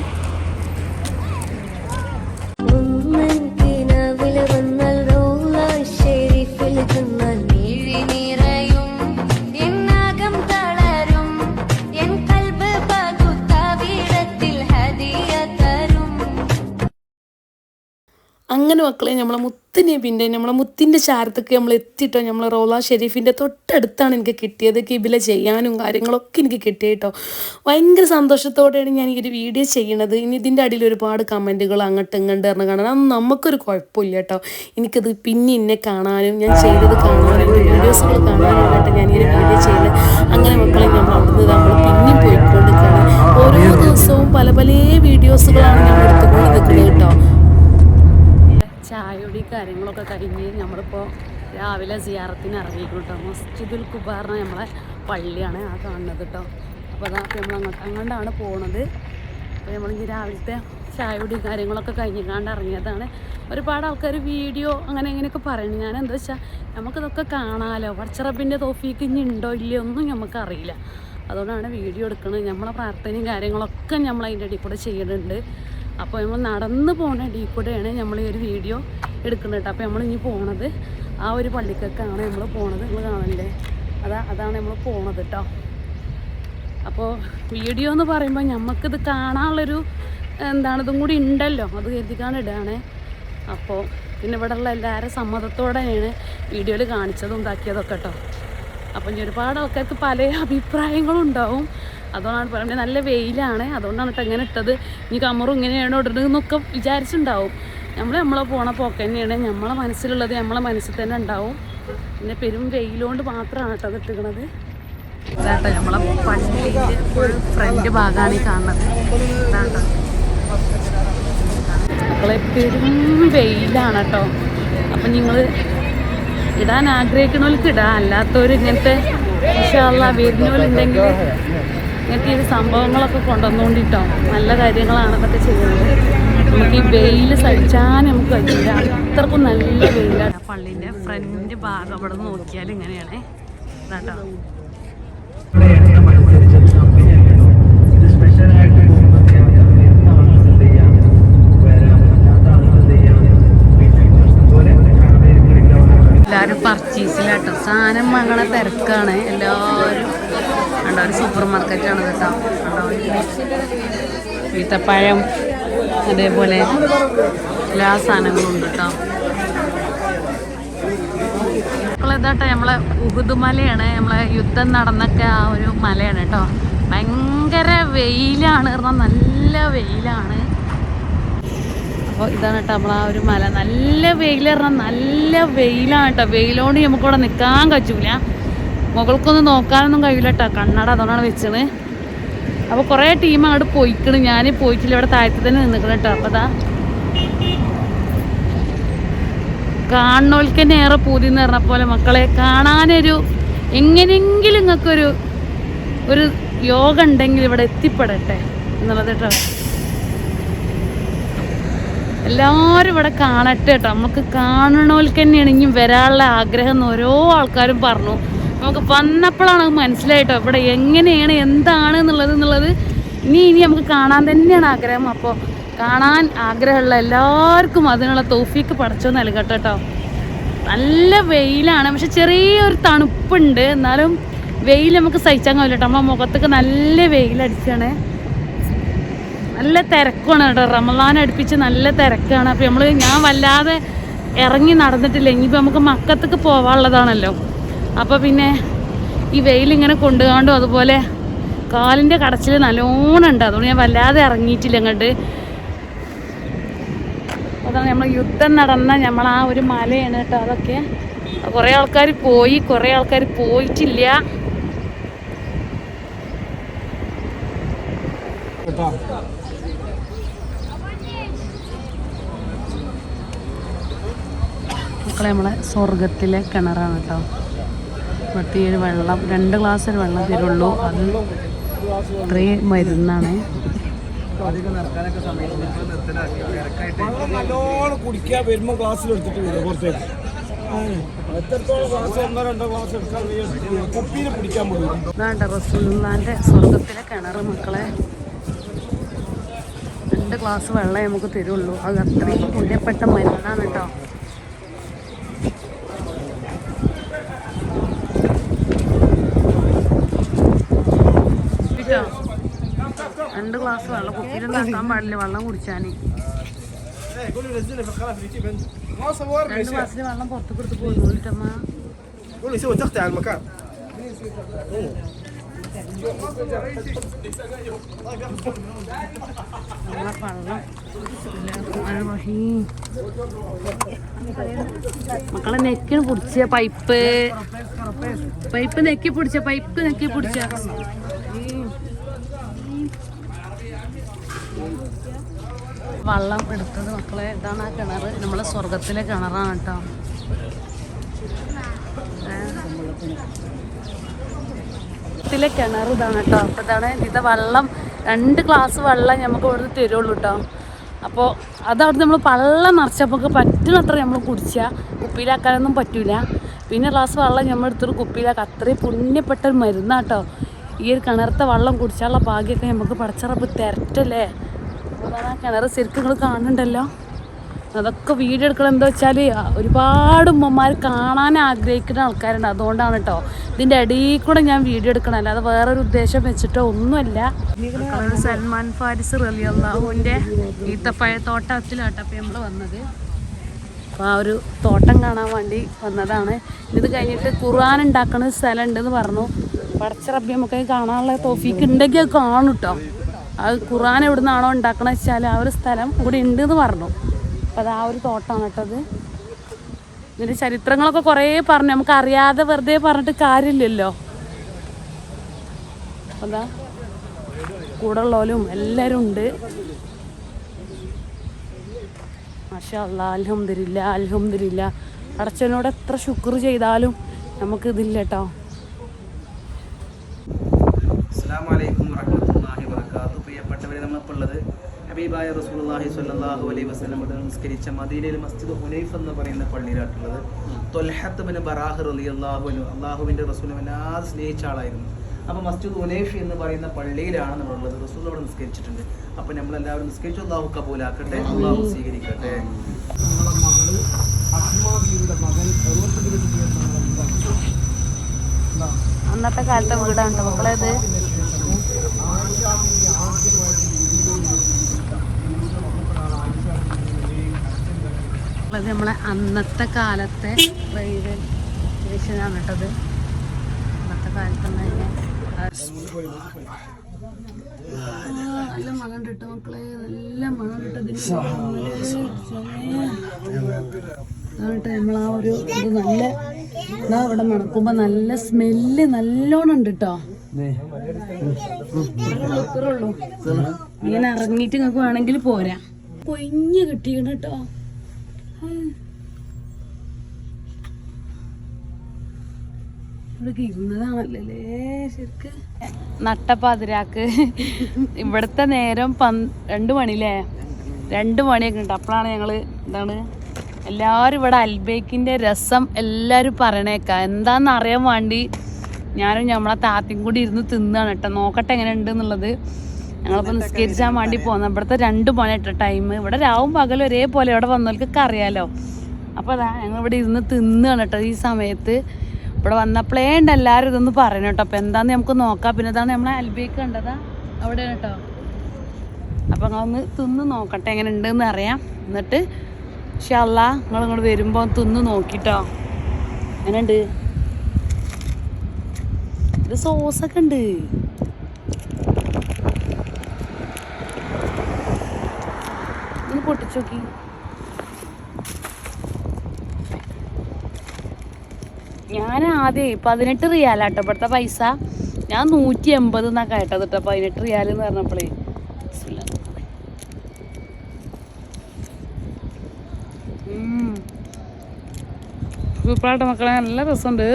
[SPEAKER 1] അങ്ങനെ മക്കളെ നമ്മളെ മുത്തിനെ പിന്നെ നമ്മളെ മുത്തിന്റെ ചാരത്തൊക്കെ നമ്മൾ എത്തിയിട്ടോ നമ്മൾ റോള ഷെരീഫിന്റെ തൊട്ടടുത്താണ് എനിക്ക് കിട്ടിയത്. കിബില ചെയ്യാനും കാര്യങ്ങളൊക്കെ എനിക്ക് കിട്ടിയിട്ടോ ഭയങ്കര സന്തോഷത്തോടെയാണ് ഞാൻ ഈ ഒരു വീഡിയോ ചെയ്യണത്. ഇനി ഇതിന്റെ അടിയിൽ ഒരുപാട് കമന്റുകൾ അങ്ങോട്ട് ഇങ്ങോട്ട് പറഞ്ഞ് കാണാൻ. അത് നമുക്കൊരു കുഴപ്പമില്ല കേട്ടോ. എനിക്കത് പിന്നെ എന്നെ കാണാനും ഞാൻ ചെയ്തത് കാണാനും വീഡിയോസുകൾ കാണാനായിട്ട് ഞാൻ ഈ ഒരു വീഡിയോ ചെയ്യുന്നത് അങ്ങനെ മക്കളെ നമ്മൾ അവിടുന്ന് നമ്മൾ പിന്നെയും പോയിക്കൊണ്ട് കാണാം ഓരോ ദിവസവും പല പല വീഡിയോസുകളാണ്
[SPEAKER 5] കാര്യങ്ങളൊക്കെ കഴിഞ്ഞ് നമ്മളിപ്പോൾ രാവിലെ സിയാറത്തിന് ഇറങ്ങിയിരിക്കും കേട്ടോ മസ്ജിദുൽ കുബാറിന് നമ്മളെ പള്ളിയാണ് ആ കാണുന്നത് കേട്ടോ അപ്പോൾ അതാ നമ്മൾ അങ്ങോട്ട് അങ്ങോട്ടാണ് പോണത്. അപ്പോൾ നമ്മളിങ്ങനെ രാവിലത്തെ ചായയുടെ കാര്യങ്ങളൊക്കെ കഴിഞ്ഞിക്കാണ്ട് ഇറങ്ങിയതാണ്. ഒരുപാട് ആൾക്കാർ വീഡിയോ അങ്ങനെ ഇങ്ങനെയൊക്കെ പറയുന്നു ഞാൻ എന്താ വെച്ചാൽ നമുക്കിതൊക്കെ കാണാമല്ലോ വർച്ചറബിന്റെ തോഫീക്ക് ഇനി ഉണ്ടോ ഇല്ലയോ ഒന്നും നമുക്കറിയില്ല അതുകൊണ്ടാണ് വീഡിയോ എടുക്കുന്നത് നമ്മളെ പ്രാർത്ഥനയും കാര്യങ്ങളൊക്കെ നമ്മൾ അതിന്റെ ഇടയിൽ കൂടെ ചെയ്യുന്നുണ്ട് അപ്പോൾ നമ്മൾ നടന്ന് പോണ ഡീ കൂടെയാണ് നമ്മൾ ഈ ഒരു വീഡിയോ എടുക്കുന്നത് കേട്ടോ. അപ്പോൾ നമ്മൾ ഇനി പോണത് ആ ഒരു പള്ളിക്കൊക്കെയാണ് നമ്മൾ പോണത്. നിങ്ങൾ കാണണ്ടേ? അതാ അതാണ് നമ്മൾ പോണത് കേട്ടോ. അപ്പോൾ വീഡിയോ എന്ന് പറയുമ്പോൾ നമുക്കിത് കാണാനുള്ളൊരു എന്താണ് ഇതും കൂടി ഉണ്ടല്ലോ. അത് കരുതിക്കാണ് ഇടുകയാണ് അപ്പോൾ പിന്നെ ഇവിടെ ഉള്ള എല്ലാവരും സമ്മതത്തോടെയാണ് വീഡിയോയിൽ കാണിച്ചതും ഇതാക്കിയതൊക്കെ കേട്ടോ. അപ്പം ഇനി ഒരുപാട് ആൾക്കാർക്ക് പല അഭിപ്രായങ്ങളും ഉണ്ടാവും അതുകൊണ്ടാണ് പറയുന്നത് നല്ല വെയിലാണ്. അതുകൊണ്ടാണ് കേട്ടോ ഇങ്ങനെ ഇട്ടത്. ഇനി കമറും ഇങ്ങനെയാണോ ഇടുന്നതെന്നൊക്കെ വിചാരിച്ചിട്ടുണ്ടാവും നമ്മൾ നമ്മളെ പോണ പോക്ക് തന്നെയാണ്. നമ്മളെ മനസ്സിലുള്ളത് നമ്മളെ മനസ്സിൽ തന്നെ ഉണ്ടാവും. പിന്നെ പെരും വെയിലുകൊണ്ട് മാത്രമാണ് കേട്ടോ അത് ഇട്ടിക്കണത് നമ്മളെ ഫ്രണ്ട് ഭാഗമാണ് ഈ കാണുന്നത്. മക്കളെ പെരും വെയിലാണ് കേട്ടോ അപ്പം നിങ്ങൾ ഇടാൻ ആഗ്രഹിക്കണവർക്ക് ഇടാം. അല്ലാത്തവർ ഇങ്ങനത്തെ ഇൻഷാല്ല വരുന്നവരുണ്ടെങ്കിൽ ഇങ്ങനത്തെ ഈ സംഭവങ്ങളൊക്കെ കൊണ്ടുവന്നുകൊണ്ടിട്ടോ. നല്ല കാര്യങ്ങളാണ് ഇതൊക്കെ ചെയ്യുന്നത്. നമുക്ക് ഈ വെയിൽ സഹിച്ചാൽ നമുക്ക് കഴിയില്ല. അത്രക്കും നല്ല വെയിലാണ് പള്ളിന്റെ ഫ്രണ്ട് ഭാഗം അവിടെ നോക്കിയാൽ ഇങ്ങനെയാണ്. എല്ലാവരും പർച്ചേസിലാട്ടോ സാധനം വാങ്ങണ തിരക്കാണ്. എല്ലാവരും കണ്ടോ? ഒരു സൂപ്പർ മാർക്കറ്റാണ് കേട്ടോ. ഈത്തപ്പഴം അതേപോലെ എല്ലാ സാധനങ്ങളും ഉണ്ട് കേട്ടോ. ഇതാട്ടോ നമ്മളെ ഉഹുദ് മലയാണ്. നമ്മളെ യുദ്ധം നടന്നൊക്കെ ആ ഒരു മലയാണ് കേട്ടോ. ഭയങ്കര വെയിലാണ്. പറഞ്ഞാൽ നല്ല വെയിലാണ്. അപ്പോൾ ഇതാണ് കേട്ടോ നമ്മളാ ഒരു മല. നല്ല വെയിൽ പറഞ്ഞാൽ നല്ല വെയിലാണ് കേട്ടോ. വെയിലോണ്ട് നമുക്കിവിടെ നിൽക്കാൻ കഴിയൂല മുകൾക്കൊന്നും നോക്കാനൊന്നും കഴിയില്ല കേട്ടോ കണ്ണട അതുകൊണ്ടാണ് വെച്ചത്. അപ്പോൾ കുറേ ടീം അങ്ങോട്ട് പോയിക്കണ്. ഞാൻ പോയിട്ടില്ല. ഇവിടെ താഴത്ത് തന്നെ നിന്നിക്കണം കേട്ടോ അപ്പോൾ അതാ തന്നെ ഏറെ പൂതി എന്ന് പറഞ്ഞ പോലെ മക്കളെ കാണാനൊരു എങ്ങനെയെങ്കിലും നിങ്ങൾക്കൊരു ഒരു യോഗ ഉണ്ടെങ്കിൽ ഇവിടെ എത്തിപ്പെടട്ടെ എന്നുള്ളത് കേട്ടോ എല്ലാവരും ഇവിടെ കാണട്ടെ കേട്ടോ നമുക്ക് കാണണോൽക്കന്നെയാണ് ഇനി വരാനുള്ള ആഗ്രഹം എന്ന് ഓരോ ആൾക്കാരും പറഞ്ഞു. നമുക്ക് വന്നപ്പോഴാണ് അത് മനസ്സിലായിട്ടോ ഇവിടെ എങ്ങനെയാണ് എന്താണ് എന്നുള്ളത് എന്നുള്ളത് ഇനി ഇനി നമുക്ക് കാണാൻ തന്നെയാണ് ആഗ്രഹം. അപ്പോൾ കാണാൻ ആഗ്രഹമുള്ള എല്ലാവർക്കും അതിനുള്ള തോഫിക്ക് പടച്ചോ നൽകട്ടെ കേട്ടോ നല്ല വെയിലാണ്. പക്ഷെ ചെറിയൊരു തണുപ്പുണ്ട്. എന്നാലും വെയിൽ നമുക്ക് സഹിച്ചാൽ കഴിയില്ല കേട്ടോ നമ്മളെ മുഖത്തൊക്കെ നല്ല വെയിലടിച്ചാണ്. നല്ല തിരക്കാണ് കേട്ടോ റമലാൻ അടുപ്പിച്ച് നല്ല തിരക്കാണ്. അപ്പോൾ നമ്മൾ ഞാൻ വല്ലാതെ ഇറങ്ങി നടന്നിട്ടില്ല. ഇനിയിപ്പോൾ നമുക്ക് മക്കത്തേക്ക് പോവാനുള്ളതാണല്ലോ. അപ്പോൾ പിന്നെ ഈ വെയിലിങ്ങനെ കൊണ്ടുകൊണ്ടും അതുപോലെ കാലിന്റെ കടച്ചിൽ നല്ലോണം ഉണ്ട്. അതുകൊണ്ട് ഞാൻ വല്ലാതെ ഇറങ്ങിയിട്ടില്ല അങ്ങോട്ട് അതാണ് നമ്മൾ യുദ്ധം നടന്ന നമ്മൾ ആ ഒരു മലയാണ് കേട്ടോ അതൊക്കെ. കുറേ ആൾക്കാർ പോയി കുറേ ആൾക്കാർ പോയിട്ടില്ല. മക്കളെ നമ്മളെ സ്വർഗത്തിലെ കിണറാണ് കേട്ടോ. ഇവിടുത്തെ വെള്ളം രണ്ട് ഗ്ലാസ് വെള്ളം തരുള്ളൂ. അത് ഇത്രയും മരുന്നാണ്.
[SPEAKER 4] അധികം നടക്കാനൊക്കെ സമയത്ത് നിർത്തലാക്കി. തിരക്കായിട്ട്
[SPEAKER 6] നല്ലോണം കുടിക്കാൻ വരുമ്പോൾ ഗ്ലാസ്സിൽ എടുത്തിട്ട് വരും പുറത്തേക്ക്. എത്രത്തോളം ഗ്ലാസ് ഒന്നോ രണ്ടോ ഗ്ലാസ് എടുക്കാൻ കുപ്പിയിൽ പിടിക്കാൻ പോകും
[SPEAKER 5] ഇതാണ്ട റസൂലുള്ളാന്റെ സ്വർഗത്തിലെ കിണർ മക്കളെ. രണ്ട് ഗ്ലാസ് വെള്ളം നമുക്ക് തരുള്ളൂ. അത് അത്രയും പുണ്യപ്പെട്ട മരുന്നാണ് കേട്ടോ രണ്ട് ഗ്ലാസ് വെള്ളം കുപ്പിയിലുണ്ടാക്കാൻ പാടില്ല വെള്ളം കുടിച്ചാൽ രണ്ട് ഗ്ലാസ്സിൽ വെള്ളം പുറത്ത് കൊടുത്ത് പോയിട്ടമ്മ മക്കളെ നെക്കിന് പിടിച്ച പൈപ്പ്. പൈപ്പ് നെക്കി പിടിച്ച പൈപ്പ് നെക്കി പിടിച്ച. വള്ളം എടുത്തത് മക്കളെ. ഇതാണ് ആ കിണർ നമ്മളെ സ്വർഗത്തിലെ കിണറാണ് കേട്ടോ. ത്തിലെ കിണർ ഇതാണ് കേട്ടോ. അപ്പോൾ ഇതാണ് ഇത് വെള്ളം. രണ്ട് ഗ്ലാസ് വെള്ളം നമുക്ക് ഇവിടുന്ന് തരുള്ളൂ കേട്ടോ. അപ്പോൾ അതവിടെ നമ്മൾ വള്ളം നിറച്ചപ്പോൾ പറ്റുന്നത്ര നമ്മൾ കുടിച്ചാൽ കുപ്പിയിലാക്കാനൊന്നും പറ്റൂല. പിന്നെ ഗ്ലാസ് വെള്ളം നമ്മൾ എടുത്തൊരു കുപ്പിയിലാക്കുക അത്രയും പുണ്യപ്പെട്ട ഒരു മരുന്നാട്ടോ ഈ ഒരു കിണറത്തെ വെള്ളം കുടിച്ചാലുള്ള ഭാഗ്യമൊക്കെ നമുക്ക് പടച്ചറപ്പ് തിരട്ടല്ലേ? അപ്പോൾ അതാണ് ആ കിണർ ശരിക്കും നിങ്ങൾ കാണുന്നുണ്ടല്ലോ. അതൊക്കെ വീഡിയോ എടുക്കണം എന്താ വെച്ചാൽ ഒരുപാട് ഉമ്മമാർ കാണാൻ ആഗ്രഹിക്കുന്ന ആൾക്കാരുണ്ട്. അതുകൊണ്ടാണ് കേട്ടോ ഇതിന്റെ ഇടയിൽ കൂടെ ഞാൻ വീഡിയോ എടുക്കണം അല്ലാതെ വേറൊരു ഉദ്ദേശം വെച്ചിട്ടോ ഒന്നുമല്ല. സൽമാൻ ഫാരിസ് റലി അള്ളാഹുവിന്റെ ഈത്തപ്പഴ തോട്ടത്തിലാട്ടോ നമ്മൾ വന്നത്. അപ്പോൾ ആ ഒരു തോട്ടം കാണാൻ വേണ്ടി വന്നതാണ്. ഇത് കഴിഞ്ഞിട്ട് ഖുർആൻ ഉണ്ടാക്കുന്ന സ്ഥലം ഉണ്ടെന്ന് പറഞ്ഞു. പടച്ച റബ്ബി നമുക്ക് കാണാനുള്ള തോഫീക്ക് ഉണ്ടെങ്കിൽ അത് കാണും കേട്ടോ അത് ഖുറാൻ എവിടെ നിന്നാണോ ഉണ്ടാക്കണമെന്ന് വെച്ചാൽ ആ ഒരു സ്ഥലം ഇവിടെ ഉണ്ട് എന്ന് പറഞ്ഞു. അപ്പോൾ അത് ആ ഒരു തോട്ടമാണ് കേട്ടത് ഇതിന്റെ ചരിത്രങ്ങളൊക്കെ കുറേ പറഞ്ഞു. നമുക്ക് അറിയാതെ വെറുതെ പറഞ്ഞിട്ട് കാര്യമില്ലല്ലോ. അതാ കൂടെ ഉള്ളവരും എല്ലാവരും ഉണ്ട്. മാഷാ അല്ലാ അൽഹംദുലില്ല അൽഹംദുലില്ല. അടച്ചനോട് എത്ര ശുക്ർ ചെയ്താലും നമുക്ക് ഇതില്ല കേട്ടോ.
[SPEAKER 4] അസ്സാം വറഹമത്തല്ലാഹി വബർക്കാത്തു പ്രിയപ്പെട്ടവരെ നമ്മളിപ്പോൾ ഉള്ളത് ഹബീബായ റസൂലുള്ളാഹി സ്വല്ലല്ലാഹു അലൈഹി വസല്ലം നമസ്കരിച്ച നിസ്കരിച്ച മദീനയിൽ മസ്ജിദ് ഹുനൈഫ് എന്ന് പറയുന്ന പള്ളിയിലാട്ടുള്ളത് തൊൽഹത്ത് ബിൻ ബറാഹ് റളിയല്ലാഹു അൻഹു അള്ളാഹുവിന്റെ റസൂൽ വല്ലാതെ സ്നേഹിച്ച ആളായിരുന്നു. അപ്പോൾ മസ്ജിദ് ഹുനൈഫ് എന്ന് പറയുന്ന പള്ളിയിലാണ് നമ്മളുള്ളത്. റസൂൽ അവിടെ നിസ്കരിച്ചിട്ടുണ്ട്. അപ്പോൾ നമ്മളെല്ലാവരും നിസ്കരിച്ചു. അള്ളാഹു കബൂലാക്കട്ടെ. അള്ളാഹു സ്വീകരിക്കട്ടെ.
[SPEAKER 5] അന്നത്തെ കാലത്തെ വീടാണ് കേട്ടോ ഇത് നമ്മളെ അന്നത്തെ കാലത്തെ റെയിൽവേ സ്റ്റേഷനാണ് കേട്ടത് അന്നത്തെ കാലത്ത് തന്നെ നല്ല മണം കിട്ടും മക്കളെ നല്ല മണം കിട്ടും എന്നിട്ട് നമ്മൾ ആ ഒരു ഇത് നല്ല ഇതാ ഇവിടെ മണക്കുമ്പോ നല്ല സ്മെല്ല് നല്ലോണം ഉണ്ട് കേട്ടോ ഇങ്ങനെ ഇറങ്ങിയിട്ട് നിങ്ങൾക്ക് വേണമെങ്കിൽ പോരാ. കൊഞ്ഞ് കിട്ടിയിട്ടോ കേട്ടോ നട്ടപ്പാതിരാക്ക് ഇവിടുത്തെ നേരം പന് രണ്ട് മണിലേ? രണ്ട് മണിയൊക്കെ ഉണ്ട്. അപ്പോഴാണ് ഞങ്ങൾ എന്താണ് എല്ലാവരും ഇവിടെ അൽബേക്കിന്റെ രസം എല്ലാവരും പറയണേക്ക. എന്താണെന്ന് അറിയാൻ വേണ്ടി ഞാനും നമ്മളെ താത്തയും കൂടി ഇരുന്ന് തിന്നാണ് കേട്ടോ. നോക്കട്ടെ എങ്ങനെ ഉണ്ട് എന്നുള്ളത്. ഞങ്ങളിപ്പോൾ നിസ്കരിച്ചാൻ വേണ്ടി പോകുന്നത് ഇവിടുത്തെ രണ്ട് മണി കേട്ടോ ടൈം ഇവിടെ രാവും പകലും ഒരേപോലെ. ഇവിടെ വന്നവർക്കൊക്കെ അറിയാലോ. അപ്പോൾ അതാ ഞങ്ങൾ ഇവിടെ ഇരുന്ന് തിന്നാണ് കേട്ടോ ഈ സമയത്ത്. ഇവിടെ വന്നപ്പോഴേ ഉണ്ട് എല്ലാവരും ഇതൊന്ന് പറയണം കേട്ടോ. അപ്പം എന്താണെന്ന് നമുക്ക് നോക്കാം. പിന്നെ ഇതാണ് നമ്മളെ അൽബിക്ക് കണ്ടതാ. അവിടെ കേട്ടോ. അപ്പം നിങ്ങളൊന്ന് തിന്ന് നോക്കട്ടെ എങ്ങനെ ഉണ്ടെന്ന് അറിയാം. എന്നിട്ട് ഷല്ല നിങ്ങൾ ഇങ്ങോട്ട് വരുമ്പോൾ തിന്ന് നോക്കിട്ടോ. എങ്ങനെയുണ്ട്? ഇത് സോസൊക്കെ ഉണ്ട്. ഒന്ന് പൊട്ടിച്ചു ഞാൻ ആദ്യം പതിനെട്ട് റിയാലാട്ടോ ഇപ്പോഴത്തെ പൈസ ഞാൻ നൂറ്റി എൺപത് എന്നാ കേട്ടത് കേട്ടോ പതിനെട്ട് റിയാൽ എന്ന് പറഞ്ഞപ്പോഴേ. സൂപ്പറായിട്ട് മക്കളെ. നല്ല രസമുണ്ടോ?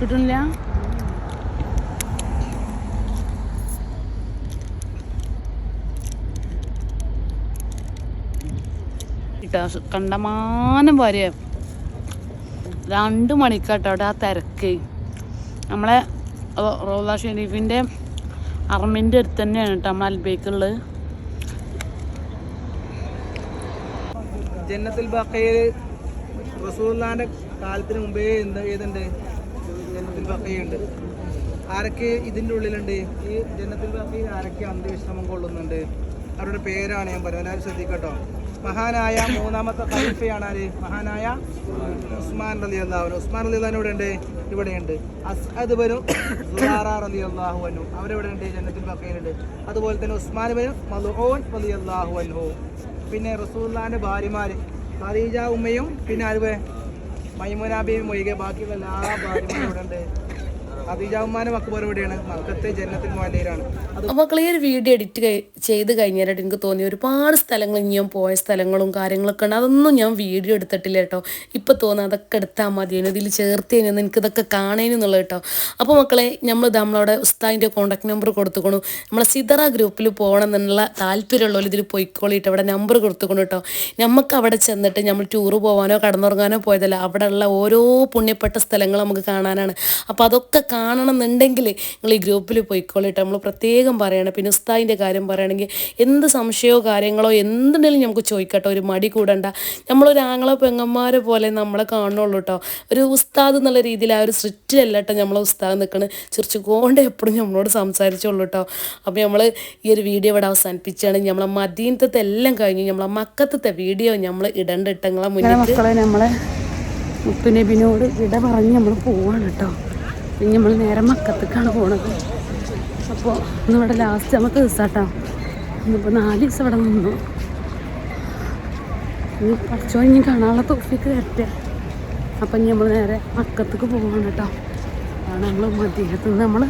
[SPEAKER 5] കിട്ടുന്നില്ല? ഇട്ടാ കണ്ടമാനം വരെ. രണ്ട് മണിക്കാട്ടോ അവിടെ ആ തിരക്ക്. നമ്മളെ റോദ ഷെരീഫിന്റെ അറമിന്റെ അടുത്ത് തന്നെയാണ് കേട്ടോ നമ്മൾ അൽബേക്കുള്ളത്.
[SPEAKER 4] ജന്നത്തുൽ ബക്കയിൽ കാലത്തിന് മുമ്പേ എന്ത് ഏതുണ്ട്? ജന്നത്തുൽ ബക്കയുണ്ട് ആരൊക്കെ ഇതിന്റെ ഉള്ളിലുണ്ട്? ഈ ജന്നത്തുൽ ബക്കയിൽ ആരൊക്കെ അന്ത്യവിശ്രമം കൊള്ളുന്നുണ്ട്? അവരുടെ പേരാണ് ഞാൻ എല്ലാവരും ശ്രദ്ധിക്കട്ടോ. മഹാനായ മൂന്നാമത്തെ ഖലീഫയാണ് ആര്? മഹാനായ ഉസ്മാൻ അലി അള്ളാഹു ഉസ്മാൻ അലി അള്ളഹാൻ ഇവിടെ ഉണ്ട്? ഇവിടെയുണ്ട്. അസ്അദ് ബനു സുഹാറ അലി അള്ളാഹു അനു അവരെവിടെ ഉണ്ട് ജന്നത്തുൽ ബക്കയിലുണ്ട് അതുപോലെ തന്നെ ഉസ്മാൻ ബനു മലുഹോൻ അലി അള്ളാഹു പിന്നെ റസൂല്ലാന്റെ ഭാര്യമാർ ഖദീജ ഉമ്മയും പിന്നെ ആര് മൈമുന ബീവി ബാക്കിയുള്ള എല്ലാ ഭാര്യമാരും ഇവിടെ ഉണ്ട് മോലയിലാണ്.
[SPEAKER 1] അപ്പോൾ മക്കളെ ഒരു വീഡിയോ എഡിറ്റ് ചെയ്ത് കഴിഞ്ഞാലായിട്ട് എനിക്ക് തോന്നി ഒരുപാട് സ്ഥലങ്ങൾ ഇനിയും പോയ സ്ഥലങ്ങളും കാര്യങ്ങളൊക്കെ ഉണ്ട്. അതൊന്നും ഞാൻ വീഡിയോ എടുത്തിട്ടില്ല കേട്ടോ. ഇപ്പോൾ തോന്നുന്നു അതൊക്കെ എടുത്താൽ മതിയേനു ഇതിൽ ചേർത്തേനു എനിക്ക് ഇതൊക്കെ കാണേനെന്നുള്ളത് കേട്ടോ. അപ്പോൾ മക്കളെ നമ്മൾ നമ്മളവിടെ ഉസ്താദിന്റെ കോൺടാക്ട് നമ്പർ കൊടുത്തുകൊണു നമ്മളെ സിതറ ഗ്രൂപ്പിൽ പോകണം എന്നുള്ള താല്പര്യമുള്ളവർ ഇതിൽ പോയിക്കോളിട്ട്. അവിടെ നമ്പർ കൊടുത്തുകൊണ്ടു കേട്ടോ. നമുക്ക് അവിടെ ചെന്നിട്ട് നമ്മൾ ടൂറ് പോകാനോ കടന്നുറങ്ങാനോ പോയതല്ല. അവിടെയുള്ള ഓരോ പുണ്യപ്പെട്ട സ്ഥലങ്ങൾ നമുക്ക് കാണാനാണ്. അപ്പോൾ അതൊക്കെ കാണണം എന്നുണ്ടെങ്കിൽ നിങ്ങൾ ഈ ഗ്രൂപ്പിൽ പോയിക്കോളിട്ട് നമ്മൾ പ്രത്യേകം പറയണം. പിന്നെ ഉസ്താദിന്റെ കാര്യം പറയുകയാണെങ്കിൽ എന്ത് സംശയമോ കാര്യങ്ങളോ എന്തുണ്ടെങ്കിലും നമുക്ക് ചോദിക്കട്ടോ. ഒരു മടി കൂടണ്ട. നമ്മളൊരു ആങ്ങളോ പെങ്ങന്മാരെ പോലെ നമ്മളെ കാണുള്ളൂ കേട്ടോ. ഒരു ഉസ്താദ് എന്നുള്ള രീതിയിൽ ആ ഒരു സ്ട്രിക്റ്റിലല്ല കേട്ടോ നമ്മളെ ഉസ്താദ് നിൽക്കുന്നത് ചിരിച്ചുകൊണ്ട് എപ്പോഴും നമ്മളോട് സംസാരിച്ചുള്ളൂ കേട്ടോ. അപ്പോൾ നമ്മൾ ഈ ഒരു വീഡിയോ ഇവിടെ അവസാനിപ്പിച്ചാണ്. നമ്മളെ മദീനത്തെ എല്ലാം കഴിഞ്ഞ് നമ്മളെ മക്കത്തത്തെ വീഡിയോ നമ്മൾ ഇടേണ്ട ഇട്ടങ്ങളെ മുന്നിൽ
[SPEAKER 5] മക്കളെ നമ്മളെ മുത്തുനബിനോട് ഇട പറഞ്ഞ് നമ്മൾ പോവാണ് കേട്ടോ. ഇനി നമ്മൾ നേരെ മക്കത്തേക്കാണ് പോണത്. അപ്പോൾ ഇന്ന് ഇവിടെ ലാസ്റ്റ് നമുക്ക് ദിവസാട്ടോ ഇന്നിപ്പോൾ നാല് ദിവസം ഇവിടെ നിന്നു. ഇനി പഠിച്ചോ ഇനി കാണാനുള്ള തോഫിക്ക് തരട്ടെ അപ്പം ഇനി നമ്മൾ നേരെ മക്കത്തേക്ക് പോവാണ് കേട്ടോ. അതാണ് നമ്മൾ മദീനത്ത് നമ്മൾ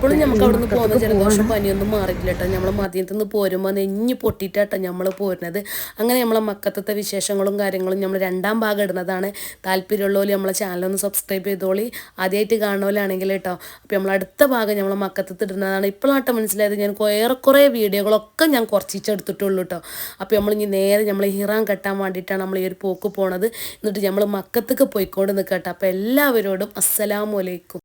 [SPEAKER 1] ഇപ്പോഴും നമുക്ക് അവിടെ നിന്ന് പോകുന്ന ജലദോഷം പനിയൊന്നും മാറിയില്ല കേട്ടോ നമ്മളെ മദ്യത്തിൽ നിന്ന് പോരുമ്പോൾ നെഞ്ഞ് പൊട്ടിയിട്ടാട്ടോ നമ്മൾ പോരുന്നത്. അങ്ങനെ നമ്മളെ മക്കത്തത്തെ വിശേഷങ്ങളും കാര്യങ്ങളും നമ്മൾ രണ്ടാം ഭാഗം ഇടുന്നതാണ്. താല്പര്യമുള്ളവർ നമ്മളെ ചാനലൊന്ന് സബ്സ്ക്രൈബ് ചെയ്തോളി. ആദ്യമായിട്ട് കാണുന്നവരാണെങ്കിൽ കേട്ടോ അപ്പോൾ നമ്മൾ അടുത്ത ഭാഗം നമ്മളെ മക്കത്തത്ത് ഇടുന്നതാണ്. ഇപ്പോഴാട്ടോ മനസ്സിലായത്. ഞാൻ ഏറെക്കുറെ വീഡിയോകളൊക്കെ ഞാൻ കുറച്ചിട്ടെടുത്തിട്ടുള്ളൂ കേട്ടോ അപ്പോൾ നമ്മൾ ഇനി നേരെ നമ്മൾ ഹിറാൻ കെട്ടാൻ വേണ്ടിയിട്ടാണ് നമ്മൾ ഈ ഒരു പോക്ക് പോണത്. എന്നിട്ട് നമ്മൾ മക്കത്തേക്ക് പോയിക്കൊണ്ട് നിൽക്കട്ടെ അപ്പോൾ എല്ലാവരോടും അസ്സലാമു അലൈക്കും.